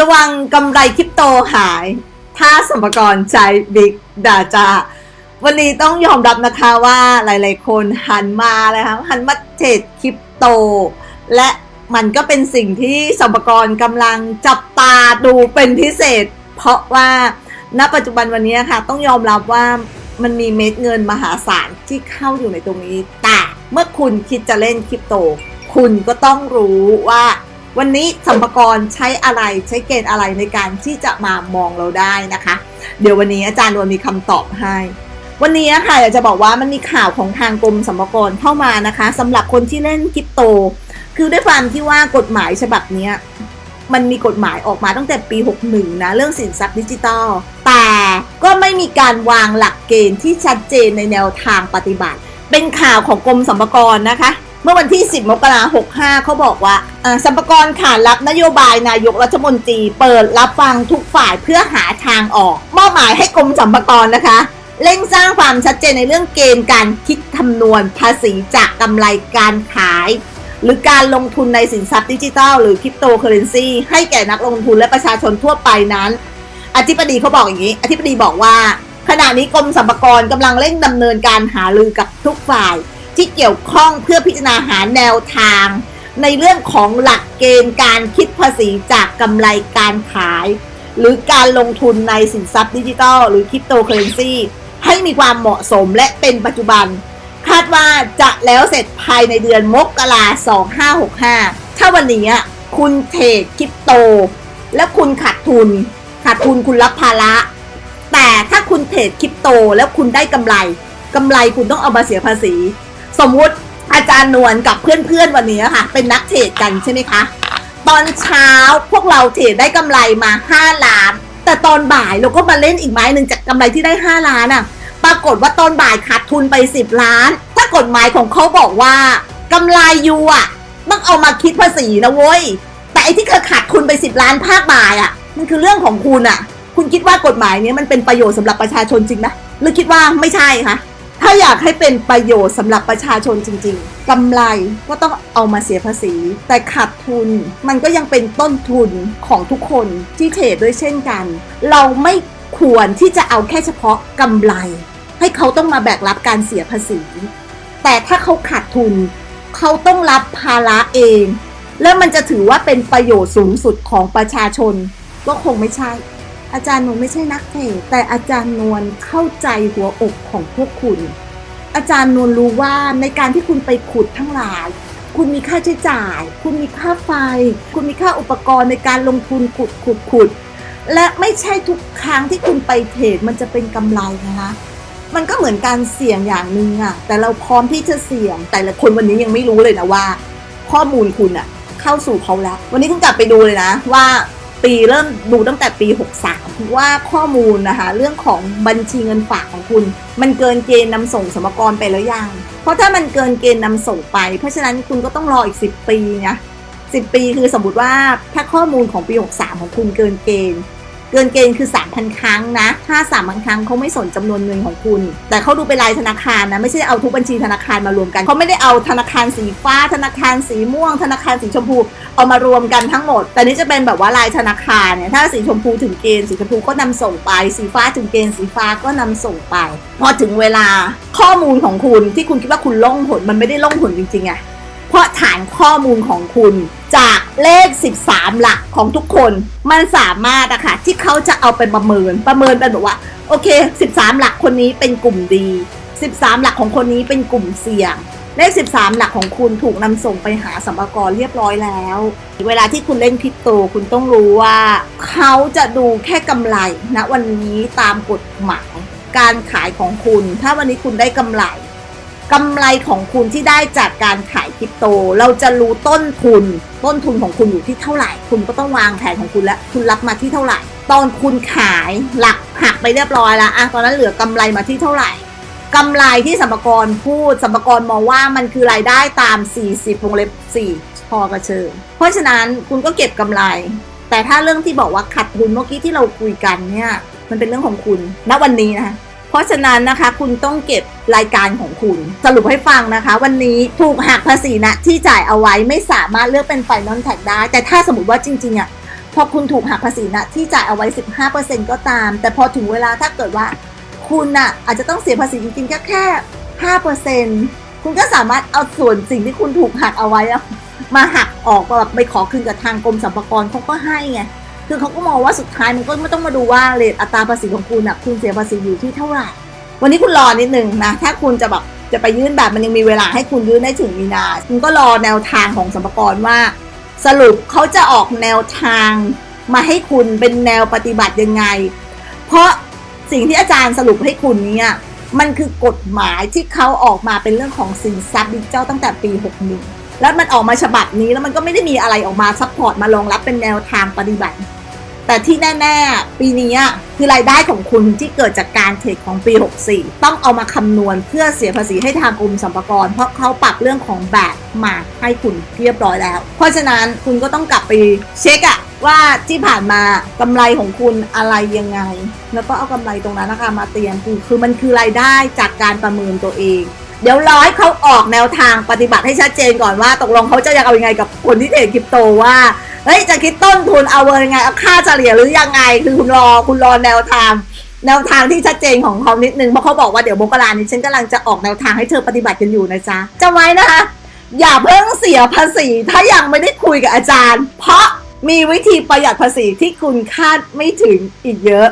ระวังกำไรคริปโตหาย ถ้าสมกรใช้ Big Data วันนี้ต้องยอมรับนะคะว่าหลายๆ คนหันมาเลยค่ะหันมาเทรดคริปโต และมันก็เป็นสิ่งที่สมกรกำลังจับตาดูเป็นพิเศษ เพราะว่าณปัจจุบันวันนี้ค่ะ ต้องยอมรับว่ามันมีเม็ดเงินมหาศาลที่เข้าอยู่ในตรงนี้แต่เมื่อคุณคิดจะเล่นคริปโต คุณก็ต้องรู้ว่า วันนี้สัมภากรใช้อะไรใช้เกณฑ์อะไรในการที่จะมามองเราได้นะคะ เดี๋ยววันนี้อาจารย์นวลมีคำตอบให้ วันนี้ค่ะอยากจะบอกว่ามันมีข่าวของทางกรมสัมภากรเข้ามานะคะสำหรับคนที่เล่นคริปโต คือด้วยความที่ว่ากฎหมายฉบับนี้มันมีกฎหมายออกมาตั้งแต่ปี 61 นะ เรื่องสินทรัพย์ดิจิทัลแต่ก็ไม่มีการวางหลักเกณฑ์ที่ชัดเจนในแนวทางปฏิบัติ เป็นข่าวของกรมสมภากรนะคะ เมื่อวันที่ 10 มกราคม 65 เขาบอกว่าสัมภากรขานรับนโยบายนายกรัฐมนตรี เปิดรับฟังทุกฝ่ายเพื่อหาทางออก มอบหมายให้กรมสัมภากรนะคะเร่งสร้างความชัดเจนในเรื่องเกณฑ์การคิดคำนวณภาษีจากกำไรการขาย หรือการลงทุนในสินทรัพย์ดิจิทัลหรือคริปโตเคอเรนซีให้แก่นักลงทุนและประชาชนทั่วไปนั้น อธิบดีเขาบอกอย่างนี้ อธิบดีบอกว่า ขณะนี้กรมสรรพากรกำลังเร่งดำเนินการหารือกับทุกฝ่าย ที่เกี่ยวข้องเพื่อพิจารณาหาแนวทาง ในเรื่องของหลักเกณฑ์การคิดภาษีจากกำไรการขาย หรือการลงทุนในสินทรัพย์ดิจิทัล หรือคริปโตเคอเรนซีให้มีความเหมาะสมและเป็นปัจจุบัน คาดว่าจะแล้วเสร็จภายในเดือนมกราคม2565ถ้าวันนี้คุณเทรดคริปโต แล้วคุณขาดทุน ขาดทุนคุณรับภาระ แต่ถ้าคุณเทรดคริปโตแล้วคุณได้กำไรกำไรคุณต้องเอามาเสียภาษี สมมุติอาจารย์นวลกับเพื่อนๆวันนี้ค่ะ เป็นนักเทรดกันใช่ไหมคะตอนเช้าพวกเราเทรดได้กำไรมา 5 ล้าน แต่ตอนบ่ายเราก็มาเล่นอีกไม้หนึ่งจากกำไรที่ได้ 5 ล้านอะ ปรากฏว่าตอนบ่ายขาดทุนไป 10 ล้าน ถ้ากฎหมายของเขาบอกว่ากำไรยูอะต้องเอามาคิดภาษีนะเว้ย แต่ไอ้ที่เคยขาดทุนไป 10 ล้านภาคบ่ายอะ มันคือเรื่องของคุณอะ คุณคิดว่ากฎหมายนี้มันเป็นประโยชน์สำหรับประชาชนจริงไหมหรือคิดว่าไม่ใช่คะ ถ้าอยากให้เป็นประโยชน์สำหรับประชาชนจริง ๆกำไรก็ต้องเอามาเสียภาษี แต่ขาดทุนมันก็ยังเป็นต้นทุนของทุกคนที่เทรดด้วยเช่นกัน เราไม่ควรที่จะเอาแค่เฉพาะกำไร ให้เขาต้องมาแบกรับการเสียภาษี แต่ถ้าเขาขาดทุน เขาต้องรับภาระเอง แล้วมันจะถือว่าเป็นประโยชน์สูงสุดของประชาชนก็คงไม่ใช่ อาจารย์นวลไม่ใช่นักเทรดแต่อาจารย์นวลเข้าใจหัวอกของพวกคุณ อาจารย์นวลรู้ว่าในการที่คุณไปขุดทั้งหลาย คุณมีค่าใช้จ่าย คุณมีค่าไฟ คุณมีค่าอุปกรณ์ในการลงทุนขุดขุดขุดและไม่ใช่ทุกครั้งที่คุณไปเทรดมันจะเป็นกำไรนะคะมันก็เหมือนการเสี่ยงอย่างหนึ่งอะแต่เราพร้อมที่จะเสี่ยง แต่ละคนวันนี้ยังไม่รู้เลยนะว่า ข้อมูลคุณอะเข้าสู่เขาแล้ว วันนี้คุณกลับไปดูเลยนะว่า ปีเริ่มดูตั้งแต่ปี 63 ว่าข้อมูลนะคะ เรื่องของบัญชีเงินฝากของคุณ มันเกินเกณฑ์นำส่งสมกรไปแล้วยัง เพราะถ้ามันเกินเกณฑ์นำส่งไป เพราะฉะนั้นคุณก็ต้องรออีก 10 ปีนะ10 ปีคือสมมติว่าถ้าข้อมูลของปี 63 ของคุณเกินเกณฑ์ เกินเกณฑ์คือ 3,000 ครั้งนะ ถ้า 3,000 ครั้งเขาไม่สนจำนวนเงินของคุณ แต่เขาดูเป็นรายธนาคารนะ ไม่ใช่เอาทุกบัญชีธนาคารมารวมกัน เขาไม่ได้เอาธนาคารสีฟ้า ธนาคารสีม่วง ธนาคารสีชมพู เอามารวมกันทั้งหมด แต่นี่จะเป็นแบบว่ารายธนาคารเนี่ย ถ้าสีชมพูถึงเกณฑ์ สีชมพูก็นำส่งไป สีฟ้าถึงเกณฑ์สีฟ้าก็นำส่งไป พอถึงเวลาข้อมูลของคุณที่คุณคิดว่าคุณล่องหนมันไม่ได้ล่องหนจริงๆอะ ราะฐานข้อมูลของคุณจากเลข 13 หลักของทุกคน มันสามารถอะค่ะที่เขาจะเอาไปประเมินประเมินเป็นแบบว่า โอเค 13 หลักคนนี้เป็นกลุ่มดี 13 หลักของคนนี้เป็นกลุ่มเสี่ยง เลข 13 หลักของคุณถูกนำส่งไปหาสัมภากรเรียบร้อยแล้ว เวลาที่คุณเล่นคริปโตคุณต้องรู้ว่าเขาจะดูแค่กำไรณวันนี้ตามกฎหมายการขายของคุณ ถ้าวันนี้คุณได้กำไร กำไรของคุณที่ได้จากการขายคริปโต เราจะรู้ต้นทุน ต้นทุนของคุณอยู่ที่เท่าไหร่ คุณก็ต้องวางแผนของคุณแล้ว คุณรับมาที่เท่าไหร่ ตอนคุณขายหลักหักไปเรียบร้อยแล้วอะตอนนั้นเหลือกำไรมาที่เท่าไหร่กำไรที่สัมภากรพูดสัมภากรมองว่ามันคือรายได้ตาม 40วงเล็บ 4 พอกระเชิญเพราะฉะนั้นคุณก็เก็บกำไร แต่ถ้าเรื่องที่บอกว่าขาดทุนเมื่อกี้ที่เราคุยกันเนี่ย มันเป็นเรื่องของคุณณวันนี้นะคะ เพราะฉะนั้นนะคะคุณต้องเก็บรายการของคุณ สรุปให้ฟังนะคะ วันนี้ถูกหักภาษีนะที่จ่ายเอาไว้ไม่สามารถเลือกเป็นไฟนอลแท็กได้ แต่ถ้าสมมติว่าจริงๆอะพอคุณถูกหักภาษีนะที่จ่ายเอาไว้ 15%ก็ตาม แต่พอถึงเวลาถ้าเกิดว่า คุณน่ะอาจจะต้องเสียภาษีจริงๆแค่แค่5%คุณก็สามารถเอาส่วนสิ่งที่คุณถูกหักเอาไว้อะมาหักออกแบบไปขอคืนกับทางกรมสรรพากรเขาก็ให้ไง คือเขาก็มองว่าสุดท้ายมันก็ไม่ต้องมาดูว่าเรทอัตราภาษีของคุณอะคุณเสียภาษีอยู่ที่เท่าไหร่ วันนี้คุณรอนิดนึงนะ ถ้าคุณจะแบบจะไปยื่นแบบมันยังมีเวลาให้คุณยื่นได้ถึงมีนา คุณก็รอแนวทางของสรรพากรว่า สรุปเขาจะออกแนวทางมาให้คุณเป็นแนวปฏิบัติยังไง เพราะสิ่งที่อาจารย์สรุปให้คุณเนี่ยมันคือกฎหมายที่เขาออกมาเป็นเรื่องของสินทรัพย์ดิจิทัลตั้งแต่ปี 61 แล้วมันออกมาฉบับนี้แล้วมันก็ไม่ได้มีอะไรออกมาซัพพอร์ตมารองรับเป็นแนวทางปฏิบัติ แต่ที่แน่ๆ ปีนี้คือรายได้ของคุณที่เกิดจากการเทรดของปี 64 ต้องเอามาคำนวณเพื่อเสียภาษีให้ทางกรมสรรพากร เพราะเขาปรับเรื่องของแบบมาให้คุณเรียบร้อยแล้ว เพราะฉะนั้นคุณก็ต้องกลับไปเช็คอะว่าที่ผ่านมากำไรของคุณอะไรยังไง แล้วก็เอากำไรตรงนั้นนะคะมาเตรียมคือคือมันคือรายได้จากการประเมินตัวเอง เดี๋ยวร้อให้เขาออกแนวทางปฏิบัติให้ชัดเจนก่อนว่า ตกลงเขาจะยังเอายังไงกับคนที่เทรดคริปโตว่า เฮ้ยจะคิดต้นทุนเอาเวอร์ยังไงเอาค่าเฉลี่ยหรือยังไง คือคุณรอคุณรอแนวทาง แนวทางที่ชัดเจนของเขานิดนึงเพราะเขาบอกว่าเดี๋ยวมกรานี้ฉันกำลังจะออกแนวทางให้เธอปฏิบัติกันอยู่นะจ๊ะจำไว้นะคะ อย่าเพิ่งเสียภาษีถ้ายังไม่ได้คุยกับอาจารย์ เพราะมีวิธีประหยัดภาษีที่คุณคาดไม่ถึงอีกเยอะ